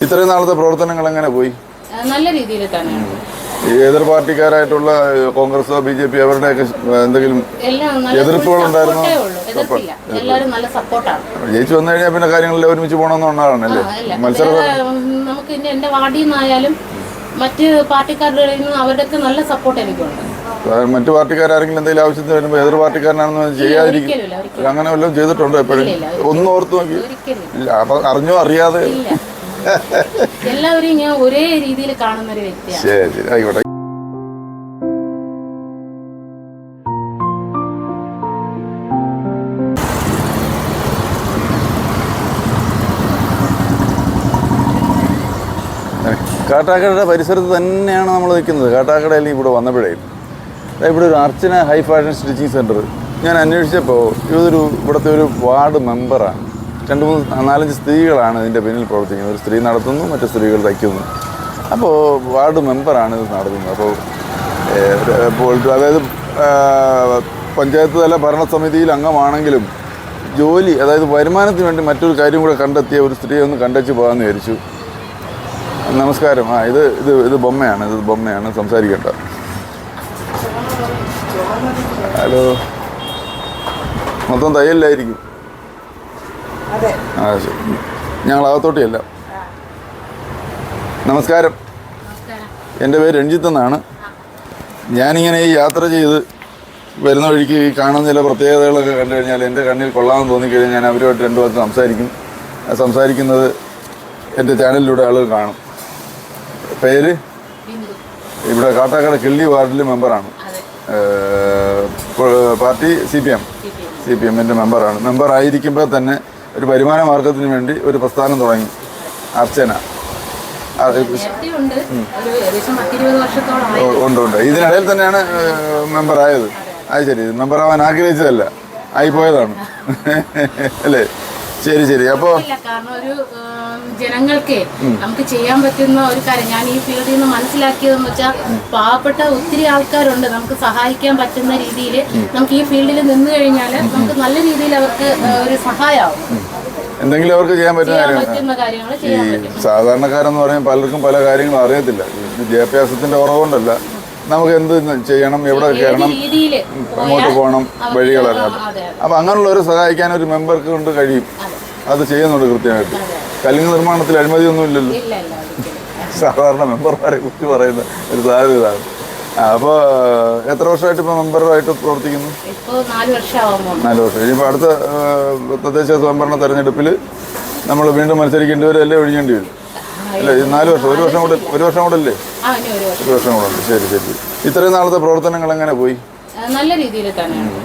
ഇത്രയും നാളത്തെ പ്രവർത്തനങ്ങൾ എങ്ങനെ പോയി? നല്ല രീതിയിൽ തന്നെ എതിർ പാർട്ടിക്കാരായിട്ടുള്ള കോൺഗ്രസോ ബി ജെ പി അവരുടെയൊക്കെ എന്തെങ്കിലും എതിർപ്പുകൾ ഉണ്ടായിരുന്നോ? ജയിച്ചു വന്നു കഴിഞ്ഞാൽ പിന്നെ കാര്യങ്ങളിൽ ഒരുമിച്ച് പോകണമെന്നുണ്ടാണല്ലേ ഇല്ല. മത്സര നമുക്ക് എന്റെ വാർഡിൽ നിന്നായാലും മറ്റ് പാർട്ടിക്കാരുടെ അവരുടെയൊക്കെ നല്ല സപ്പോർട്ട് എനിക്കുണ്ട്. മറ്റു പാർട്ടിക്കാരെങ്കിലും എന്തെങ്കിലും ആവശ്യത്തിന് വരുമ്പോൾ എതിർ പാർട്ടിക്കാരനാണെന്ന് ചെയ്യാതിരിക്കും. അങ്ങനെ വല്ലതും ചെയ്തിട്ടുണ്ടോ എപ്പോഴും? ഒന്നും ഓർത്ത് നോക്കി. ഇല്ല. അപ്പൊ അറിഞ്ഞോ അറിയാതെ? എല്ലാവരെയും ഞാൻ ഒരേ രീതിയിൽ കാണുന്ന ഒരു വ്യക്തിയാണ്. ശരി ആയിക്കോട്ടെ. കാട്ടാക്കടയുടെ പരിസരത്ത് തന്നെയാണ് നമ്മൾ നിൽക്കുന്നത്. കാട്ടാക്കടയിൽ ഇവിടെ വന്നപ്പോഴേ? ഇവിടെ ഒരു Archana high fashion stitching centre ഞാൻ അന്വേഷിച്ചപ്പോൾ ഇതൊരു ഇവിടുത്തെ ഒരു വാർഡ് മെമ്പറാണ്. രണ്ട് മൂന്ന് നാലഞ്ച് സ്ത്രീകളാണ് ഇതിന്റെ പിന്നിൽ പ്രവർത്തിക്കുന്നത്. ഒരു സ്ത്രീ നടത്തുന്നു മറ്റു സ്ത്രീകൾ തയ്ക്കുന്നു. അപ്പോൾ വാർഡ് മെമ്പറാണ് ഇത് നടത്തുന്നത്. അപ്പോൾ അതായത് പഞ്ചായത്ത് തല ഭരണസമിതിയിൽ അംഗമാണെങ്കിലും ജോലി അതായത് വരുമാനത്തിന് വേണ്ടി മറ്റൊരു കാര്യം കൂടെ കണ്ടെത്തിയ ഒരു സ്ത്രീയെ ഒന്ന് കണ്ടെച്ച് പോകാമെന്ന് വിചാരിച്ചു. നമസ്കാരം. ആ ഇത് ഇത് ഇത് ബൊമ്മയാണ്. ഇത് ബൊമ്മയാണ്. സംസാരിക്കണ്ട. ഹലോ. മൊത്തം തയ്യലിലായിരിക്കും. ആ ശരി. ഞങ്ങൾ അകത്തോട്ടിയല്ല നമസ്കാരം. നമസ്കാരം. എന്റെ പേര് രഞ്ജിത്ത് എന്നാണ്. ഞാനിങ്ങനെ ഈ യാത്ര ചെയ്ത് വരുന്ന വഴിക്ക് ഈ കാണുന്ന ചില പ്രത്യേകതകളൊക്കെ കണ്ടു കഴിഞ്ഞാൽ എന്റെ കണ്ണിൽ കൊള്ളാമെന്ന് തോന്നിക്കഴിഞ്ഞാൽ ഞാൻ അവരുമായിട്ട് രണ്ടു വർഷം സംസാരിക്കും. സംസാരിക്കുന്നത് എന്റെ ചാനലിലൂടെ ആളുകൾ കാണും. പേര്? ഇവിടെ കാട്ടാക്കട കിള്ളി വാർഡിലെ മെമ്പറാണ്. അതെ. Party C P M. C P എമ്മിന്റെ മെമ്പറാണ്. മെമ്പറായിരിക്കുമ്പോൾ തന്നെ ഒരു വരുമാന മാർഗത്തിന് വേണ്ടി ഒരു പ്രസ്ഥാനം തുടങ്ങി. അർച്ചന. ഉണ്ട് ഉണ്ട്. ഇതിനിടയിൽ തന്നെയാണ് മെമ്പർ ആയത്. അത് ശരി മെമ്പർ ആവാൻ ആഗ്രഹിച്ചതല്ല. ആയിപ്പോയതാണ്. അല്ലേ? ശരി ശരി. അപ്പൊ കാരണം ഒരു ജനങ്ങൾക്ക് നമുക്ക് ചെയ്യാൻ പറ്റുന്ന ഒരു കാര്യം. ഞാൻ ഈ ഫീൽഡിൽ നിന്ന് മനസ്സിലാക്കിയതെന്ന് വെച്ചാൽ പാവപ്പെട്ട ഒത്തിരി ആൾക്കാരുണ്ട്. നമുക്ക് സഹായിക്കാൻ പറ്റുന്ന രീതിയിൽ നമുക്ക് ഈ ഫീൽഡിൽ നിന്ന് കഴിഞ്ഞാൽ നമുക്ക് നല്ല രീതിയിൽ അവർക്ക് ഒരു സഹായമാവും എന്തെങ്കിലും അവർക്ക് ചെയ്യാൻ പറ്റുന്ന കാര്യങ്ങൾ ഈ സാധാരണക്കാരെന്ന് പറയുമ്പോൾ പലർക്കും പല കാര്യങ്ങളും അറിയത്തില്ല. വിദ്യാഭ്യാസത്തിന്റെ കുറവുകൊണ്ടല്ല. നമുക്ക് എന്ത് ചെയ്യണം? എവിടെ കയറണം? അങ്ങോട്ട് പോകണം? വഴികളറിയാം അപ്പം അങ്ങനെയുള്ളവരെ സഹായിക്കാൻ ഒരു മെമ്പർക്ക് കൊണ്ട് കഴിയും. അത്. ചെയ്യുന്നുണ്ട് കൃത്യമായിട്ട്. കലിംഗ നിർമ്മാണത്തിൽ അഴിമതിയൊന്നും ഇല്ലല്ലോ. സാധാരണ മെമ്പർമാരെ കുറിച്ച് പറയുന്ന ഒരു സാധ്യത ഇതാണ്. അപ്പോൾ എത്ര വർഷമായിട്ട് ഇപ്പോൾ മെമ്പറായിട്ട് പ്രവർത്തിക്കുന്നു? നാല് വർഷം. ഇനിയിപ്പോൾ അടുത്ത തദ്ദേശ സ്വയംഭരണ തെരഞ്ഞെടുപ്പിൽ നമ്മൾ വീണ്ടും മത്സരിക്കേണ്ടി വരും അല്ലേ ഒഴിഞ്ഞേണ്ടി വരും. അല്ലേ നാല് വർഷം ഒരു വർഷം കൂടെ ഒരു വർഷം കൂടെ അല്ലേ? ഒരു വർഷം. കൂടെ ഉണ്ട്. ശരി ശരി. ഇത്രയും നാളത്തെ പ്രവർത്തനങ്ങൾ എങ്ങനെ പോയി? നല്ല രീതിയിൽ തന്നെയാണ്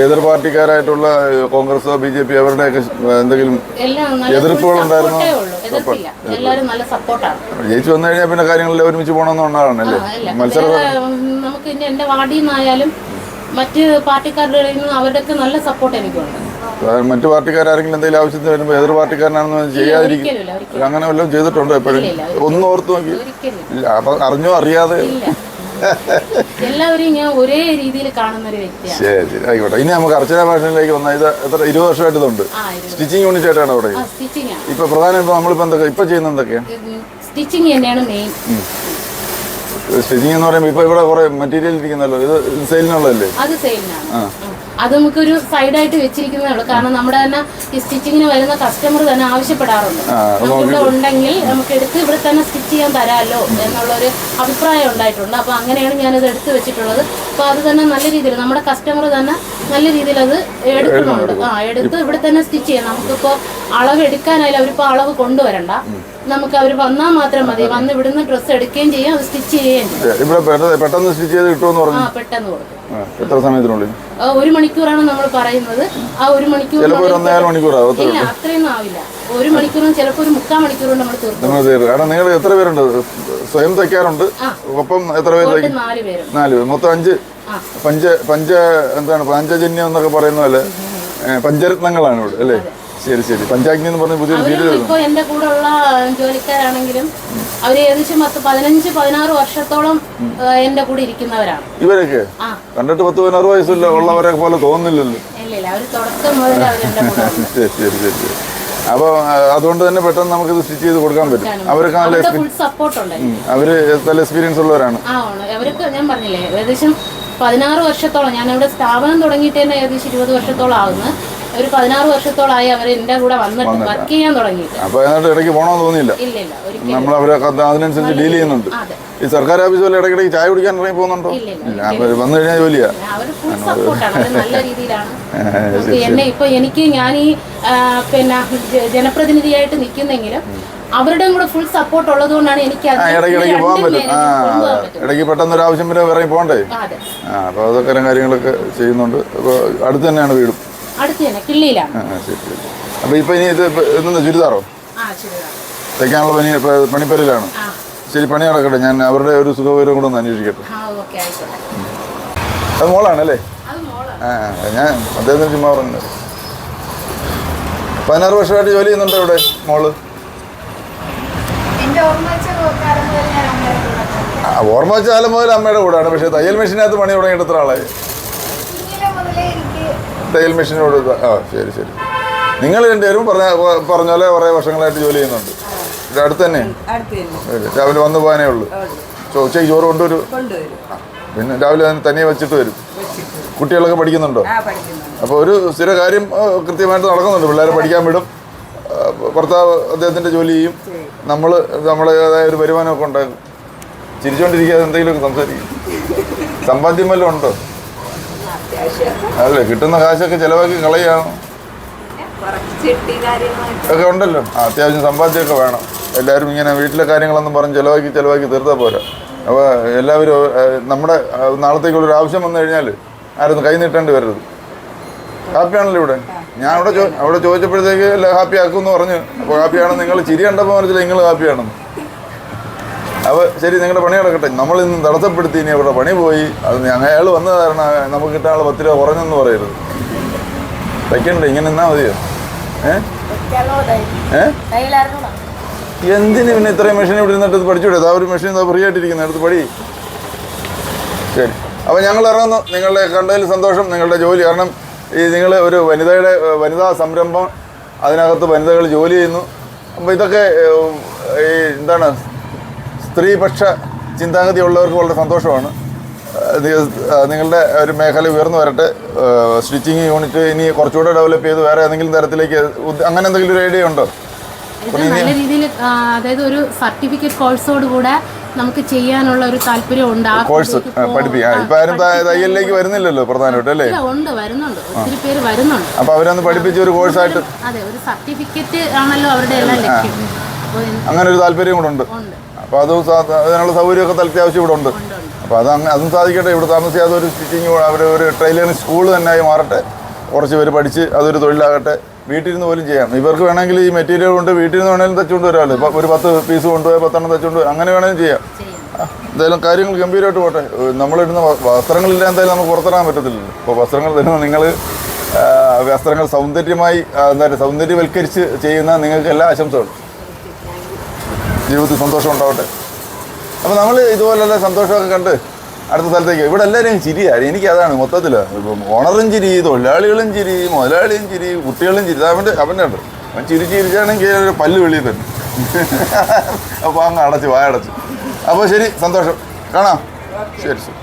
എതിർ പാർട്ടിക്കാരായിട്ടുള്ള കോൺഗ്രസോ ബി ജെ പി അവരുടെയൊക്കെ എന്തെങ്കിലും എതിർപ്പുകൾ ഉണ്ടായിരുന്നോ? ജയിച്ചു വന്നു കഴിഞ്ഞാൽ പിന്നെ കാര്യങ്ങളിൽ ഒരുമിച്ച് പോകണമെന്നുണ്ടാണല്ലേ ഇല്ല മത്സര നമുക്ക് എന്റെ വാർഡിൽ നിന്നായാലും മറ്റ് പാർട്ടിക്കാരുടെ അവരുടെയൊക്കെ നല്ല സപ്പോർട്ട് എനിക്കുണ്ട്. മറ്റു പാർട്ടിക്കാരെങ്കിലും എന്തെങ്കിലും ആവശ്യത്തിന് വരുമ്പോൾ എതിർ പാർട്ടിക്കാരനാണെന്ന് ചെയ്യാതിരിക്കും. അങ്ങനെ വല്ലതും ചെയ്തിട്ടുണ്ടോ എപ്പോഴും ഇല്ല. ഓർത്ത് നോക്കി. ഇല്ല. അപ്പൊ അറിഞ്ഞോ അറിയാതെ എല്ലാവരെയും ഞാൻ ഒരേ രീതിയിൽ കാണുന്ന ഒരു വ്യക്തിയാണ്. ശരി ശരി. ആയിക്കോട്ടെ. ഇനി നമുക്ക് അർച്ചന ഫാഷനിലേക്ക് വന്നാൽ ഇത് എത്ര ഇരുപത് വർഷമായിട്ട് ഇതുണ്ട്. സ്റ്റിച്ചിങ് യൂണിറ്റ് ആയിട്ടാണ് അവിടെ ഇപ്പൊ പ്രധാനം ഇപ്പൊ നമ്മളിപ്പോ എന്തൊക്കെ ഇപ്പൊ ചെയ്യുന്ന എന്തൊക്കെയാ? സ്റ്റിച്ചിങ് തന്നെയാണ് മെയിൻ. സ്റ്റിച്ചിങ് എന്ന് പറയുമ്പോൾ ഇപ്പൊ ഇവിടെ കുറെ മെറ്റീരിയൽ ഇരിക്കുന്നല്ലോ. ഇത് സെയിലിനുള്ളതല്ലേ അത് സെയിലിനാണ് അത് നമുക്കൊരു സൈഡായിട്ട് വെച്ചിരിക്കുന്നേ ഉള്ളൂ. കാരണം നമ്മുടെ തന്നെ ഈ സ്റ്റിച്ചിങ്ങിന് വരുന്ന കസ്റ്റമർ തന്നെ ആവശ്യപ്പെടാറുണ്ട്. ഇവിടെ നമുക്കിവിടെ ഉണ്ടെങ്കിൽ നമുക്ക് എടുത്ത് ഇവിടെ തന്നെ സ്റ്റിച്ച് ചെയ്യാൻ തരാമല്ലോ എന്നുള്ളൊരു അഭിപ്രായം ഉണ്ടായിട്ടുണ്ട്. അപ്പോൾ അങ്ങനെയാണ് ഞാനത് എടുത്ത് വെച്ചിട്ടുള്ളത്. അപ്പോൾ അത് തന്നെ നല്ല രീതിയിൽ നമ്മുടെ കസ്റ്റമർ തന്നെ നല്ല രീതിയിൽ അത് എടുക്കുന്നുണ്ട്. ആ എടുത്ത് ഇവിടെ തന്നെ സ്റ്റിച്ച് ചെയ്യാം നമുക്കിപ്പോൾ അളവ് എടുക്കാനായാലും അവരിപ്പോൾ അളവ് കൊണ്ടുവരണ്ട. നമുക്ക് അവർ വന്നാൽ മാത്രം മതി. വന്ന് ഇവിടുന്ന് ഡ്രസ്സ് എടുക്കുകയും ചെയ്യാം അത് സ്റ്റിച്ച് ചെയ്യുകയും ചെയ്യും. ഇവിടെ പെട്ടെന്ന് സ്റ്റിച്ച് ചെയ്ത് കിട്ടുമെന്ന് ആ പറഞ്ഞു പെട്ടെന്ന് കൊടുക്കും. എത്ര സമയത്തിനുള്ളിൽ? ഒരു മണിക്കൂറാണ് നമ്മൾ പറയുന്നത്. ആ ഒരു മണിക്കൂർ ഇല്ല അത്രയൊന്നും ആവില്ല. ഒരു മണിക്കൂറും ചിലപ്പോൾ ഒരു മുക്കാൽ മണിക്കൂറും നമ്മൾ തീർക്കും. കാരണം നിങ്ങൾ എത്ര പേരുണ്ട്? സ്വയം തയ്ക്കാറുണ്ട്? ഒപ്പം എത്ര പേര് നാല് പേരും. മൊത്തം അഞ്ച്? ആ. പഞ്ച പഞ്ച എന്താണ് പഞ്ചജന്യം എന്നൊക്കെ പറയുന്ന പോലെ പഞ്ചരത്നങ്ങളാണ് ഇവിടെ അല്ലേ? ശരി ശരി. പഞ്ചാഗ്നി എന്ന് പറഞ്ഞ പുതിയൊരു ജോലി അവരും ഇപ്പോൾ എന്റെ കൂടെ ഉള്ള ജോലിക്കാരാണെങ്കിലും അവർ ഏകദേശം പത്ത് പതിനഞ്ച് പതിനാറ് വർഷത്തോളം എന്റെ എന്റെ കൂടെ ഇരിക്കുന്നവരാണ്. ഇവരൊക്കെ? ആ. കണ്ടിട്ട് പത്ത് പതിനാറ് വയസ്സില്ല ഉള്ളവരെ പോലെ തോന്നുന്നില്ലല്ലോ. അവർ തുടക്കം മുതൽ കൂടെ ഉണ്ട് ശരി ശരി ശരി ശരി. അപ്പോൾ അതുകൊണ്ട് തന്നെ പെട്ടെന്ന് നമുക്ക് സ്റ്റിച്ച് ചെയ്ത് കൊടുക്കാൻ പറ്റും. അവർക്ക് നല്ല അവരുടെ ഫുൾ സപ്പോർട്ട് ഉണ്ടായിരുന്നു അവർ നല്ല എക്സ്പീരിയൻസ് ഉള്ളവരാണ്. ആ ആണ് അവർക്ക് ഞാൻ പറഞ്ഞില്ലേ ഏകദേശം പതിനാറ് വർഷത്തോളം ഞാൻ ഇവിടെ സ്ഥാപനം തുടങ്ങിയിട്ട് തന്നെ ഏകദേശം ഇരുപത് വർഷത്തോളം ആകുന്നു ഒരു പതിനാറ് വർഷത്തോളായി അവർ എന്റെ കൂടെ വന്നിട്ട് വർക്ക് ചെയ്യാൻ തുടങ്ങിയിട്ട്. അപ്പോൾ അതിനകത്ത് ഇടയ്ക്ക് പോകണമെന്ന് തോന്നിയില്ല. ഇല്ല ഇല്ല ഒരിക്കലും. നമ്മൾ അവരെ അതിനനുസരിച്ച് ഡീൽ ചെയ്യുന്നുണ്ട്. അതെ. ഈ സർക്കാർ ഓഫീസ് പോലെ ഇടയ്ക്കിടയ്ക്ക് ചായ കുടിക്കാൻ ഇറങ്ങി പോകുന്നുണ്ടോ? ഇല്ല, അപ്പോൾ വന്നു കഴിഞ്ഞാൽ ജോലിയാ. അവർ ഫുൾ സപ്പോർട്ടാണ് അവർ നല്ല രീതിയിലാണ്. നമുക്ക് എന്നെ ഇപ്പൊ എനിക്ക് ഞാൻ ഈ പിന്നെ ജ- ജനപ്രതിനിധിയായിട്ട് നിൽക്കുന്നെങ്കിലും അവരുടെ കൂടെ ഫുൾ സപ്പോർട്ട് ഉള്ളത് കൊണ്ടാണ് എനിക്ക് ആ ഇടയ്ക്കിടയ്ക്ക് പോകാൻ രണ്ടും പറ്റും ആ കൊണ്ടുപോകാൻ അതെ. പറ്റും ഇടയ്ക്ക് പെട്ടെന്ന് ഒരു ആവശ്യം വരെ ഇറങ്ങി പോകണ്ടേ? അതെ. ആ അപ്പോൾ അതൊക്കെ കാര്യങ്ങളൊക്കെ ചെയ്യുന്നുണ്ട്. അപ്പോൾ അടുത്ത് തന്നെയാണ് വീടും. അടുത്ത് തന്നെ കിള്ളിയിലാണ്. ഇനി ഇത് ചുരിദാറോ? തയ്ക്കാനുള്ള പണി പണിപ്പരയിലാണ്. ശരി പണി നടക്കട്ടെ. ഞാൻ അവരുടെ ഒരു സുഖവിവരം കൂടെ ഒന്ന് അന്വേഷിക്കട്ടെ. ആ ഓക്കെ ആയിക്കോട്ടെ. അത് മോളാണല്ലേ? ആ ഞാൻ അദ്ദേഹത്തിന് ചുമ്മാ പറഞ്ഞു പതിനാറ് വർഷമായിട്ട് ജോലി ചെയ്യുന്നുണ്ടോ ഇവിടെ മോൾ? ഓർമ്മ വെച്ച കാലം മുതൽ ഞാൻ അമ്മയുടെ കൂടെയാണ് പക്ഷേ തയ്യൽ മെഷീനകത്ത് പണി തുടങ്ങിയിട്ട് എത്ര ആളായി? തയ്യൽ മെഷീനോട് ആ ശരി ശരി. നിങ്ങൾ രണ്ടുപേരും പറഞ്ഞ പറഞ്ഞ പോലെ കുറേ വർഷങ്ങളായിട്ട് ജോലി ചെയ്യുന്നുണ്ട്. ഇത് അടുത്ത് തന്നെ. രാവിലെ വന്നു പോകാനേ ഉള്ളൂ. ചോദിച്ചാൽ ഉച്ചയ്ക്ക് ചോറ് കൊണ്ടുവരും? പിന്നെ രാവിലെ തനിയെ വെച്ചിട്ട് വരും. കുട്ടികളൊക്കെ പഠിക്കുന്നുണ്ടോ? അപ്പോൾ ഒരു സ്ഥിര കാര്യം കൃത്യമായിട്ട് നടക്കുന്നുണ്ട്. പിള്ളേരെ പഠിക്കാൻ വിടും. ഭർത്താവ് അദ്ദേഹത്തിന്റെ ജോലി ചെയ്യും. നമ്മൾ നമ്മളേതായ ഒരു വരുമാനമൊക്കെ ഉണ്ടാകും ചിരിച്ചുകൊണ്ടിരിക്കാതെ എന്തെങ്കിലുമൊക്കെ സംസാരിക്കും. സമ്പാദ്യം വല്ലതും ഉണ്ടോ? അല്ലേ കിട്ടുന്ന കാശൊക്കെ ചിലവാക്കി കളയാണ്. ഒക്കെ ഉണ്ടല്ലോ. അത്യാവശ്യം സമ്പാദ്യമൊക്കെ വേണം. എല്ലാവരും ഇങ്ങനെ വീട്ടിലെ കാര്യങ്ങളൊന്നും പറഞ്ഞ് ചിലവാക്കി ചിലവാക്കി തീർത്താൽ പോരാ. അപ്പോൾ എല്ലാവരും നമ്മുടെ നാളത്തേക്കുള്ള നാളത്തേക്കുള്ളൊരു ആവശ്യം വന്നു കഴിഞ്ഞാൽ ആരൊന്നും കൈ നീട്ടേണ്ടി വരരുത്. ഹാപ്പിയാണല്ലോ ഇവിടെ. ഞാൻ അവിടെ അവിടെ ചോദിച്ചപ്പോഴത്തേക്ക് എല്ലാം ഹാപ്പി ആക്കുമെന്ന് പറഞ്ഞു. അപ്പോൾ ഹാപ്പിയാണെന്ന് നിങ്ങൾ ചിരി കണ്ടപ്പോൾ മനസ്സിലായി നിങ്ങൾ ഹാപ്പിയാണെന്ന് അപ്പോൾ ശരി നിങ്ങളുടെ പണി നടക്കട്ടെ. നമ്മൾ ഇന്ന് തടസ്സപ്പെടുത്തി ഇനി അവിടെ പണി പോയി. അത് ഞങ്ങൾ അയാൾ വന്ന കാരണം നമുക്ക് കിട്ടാനുള്ള പത്ത് രൂപ കുറഞ്ഞെന്ന് പറയരുത്. വയ്ക്കണ്ടേ ഇങ്ങനെ എന്നാ മതിയോ? എന്തിന് പിന്നെ ഇത്രയും മെഷീൻ ഇവിടെ ഇരുന്നിട്ട് ഇത് പഠിച്ചൂടെ? ആ ഒരു മെഷീൻ ഫ്രീ ആയിട്ടിരിക്കുന്നത് എടുത്ത് പഠി. ശരി. അപ്പോൾ ഞങ്ങൾ ഇറങ്ങുന്നു. നിങ്ങളുടെ കണ്ടതിൽ സന്തോഷം. നിങ്ങളുടെ ജോലി. കാരണം ഈ നിങ്ങൾ ഒരു വനിതയുടെ വനിതാ സംരംഭം. അതിനകത്ത് വനിതകൾ ജോലി ചെയ്യുന്നു. അപ്പോൾ ഇതൊക്കെ ഈ എന്താണ് സ്ത്രീപക്ഷ ചിന്താഗതി ഉള്ളവർക്ക് വളരെ സന്തോഷമാണ്. നിങ്ങളുടെ ഒരു മേഖല ഉയർന്നു വരട്ടെ. സ്റ്റിച്ചിങ് യൂണിറ്റ് ഇനി കുറച്ചുകൂടെ ഡെവലപ്പ് ചെയ്ത് വേറെ ഏതെങ്കിലും തരത്തിലേക്ക് അങ്ങനെ എന്തെങ്കിലും ഒരു ഐഡിയ ഉണ്ടോ? നല്ല രീതിയിൽ അതായത് ഒരു സർട്ടിഫിക്കറ്റ് കോഴ്സോട് കൂടെ നമുക്ക് ചെയ്യാനുള്ള ഒരു താല്പര്യം ഉണ്ട് ആ കോഴ്സ്. പഠിപ്പിക്കാം. ഇപ്പം ആരും തയ്യലിലേക്ക് വരുന്നില്ലല്ലോ പ്രധാനമായിട്ട് അല്ലേ? ഉണ്ട് വരുന്നുണ്ട്. ഒത്തിരി പേര് വരുന്നുണ്ട്. അപ്പോൾ അവരൊന്ന് പഠിപ്പിച്ച് ഒരു കോഴ്സായിട്ട് അതെ ഒരു സർട്ടിഫിക്കറ്റ് ആണല്ലോ അവരുടെ എല്ലാം ലക്ഷ്യം. അങ്ങനെ ഒരു താല്പര്യം കൂടെ ഉണ്ട്. അപ്പൊ അപ്പോൾ അതും അതിനുള്ള സൗകര്യമൊക്കെ അത്യാവശ്യം ഇവിടെ ഉണ്ട്. അപ്പോൾ അത് അതും സാധിക്കട്ടെ. ഇവിടെ താമസിയാതെ ഒരു സ്റ്റിച്ചിങ് അവർ ഒരു ട്രെയിലറിങ് സ്കൂൾ തന്നെ ആയി മാറട്ടെ. കുറച്ച് പേര് പഠിച്ച് അതൊരു തൊഴിലാകട്ടെ. വീട്ടിലിരുന്ന് പോലും ചെയ്യാം. ഇവർക്ക് വേണമെങ്കിൽ ഈ മെറ്റീരിയൽ കൊണ്ട് വീട്ടിൽ നിന്ന് വേണമെങ്കിലും തച്ചുകൊണ്ട് വരാമല്ലോ. ഇപ്പോൾ ഒരു പത്ത് പീസ് കൊണ്ടുപോയി പത്തെണ്ണം തച്ചുകൊണ്ട് അങ്ങനെ വേണമെങ്കിലും ചെയ്യാം. എന്തായാലും കാര്യങ്ങൾ ഗംഭീരമായിട്ട് പോട്ടെ. നമ്മളിടുന്ന വസ്ത്രങ്ങളില്ല എന്തായാലും നമുക്ക് പുറത്തിറങ്ങാൻ പറ്റത്തില്ലല്ലോ. ഇപ്പോൾ വസ്ത്രങ്ങൾ തരുന്ന നിങ്ങൾ വസ്ത്രങ്ങൾ സൗന്ദര്യമായി എന്താ പറയുക സൗന്ദര്യവൽക്കരിച്ച് ചെയ്യുന്ന നിങ്ങൾക്ക് എല്ലാ ആശംസകളും. ജീവിതത്തിൽ സന്തോഷം ഉണ്ടാവട്ടെ. അപ്പോൾ നമ്മൾ ഇതുപോലെയുള്ള സന്തോഷമൊക്കെ കണ്ട് അടുത്ത സ്ഥലത്തേക്ക്. ഇവിടെ എല്ലാവരും ചിരിയാണ് എനിക്ക് അതാണ് മൊത്തത്തിൽ ഓണറും ചിരി തൊഴിലാളികളും ചിരി മുതലാളിയും ചിരി കുട്ടികളും ചിരി. അവന്റെ അവന്റെ ഉണ്ട്. അവൻ ചിരി ചിരിച്ചാണെങ്കിൽ ഒരു പല്ല് വെളിയിൽ തന്നെ. അപ്പോൾ അങ്ങ് അടച്ച് വായ അടച്ച് അപ്പോൾ ശരി സന്തോഷം. കാണാം. ശരി ശരി.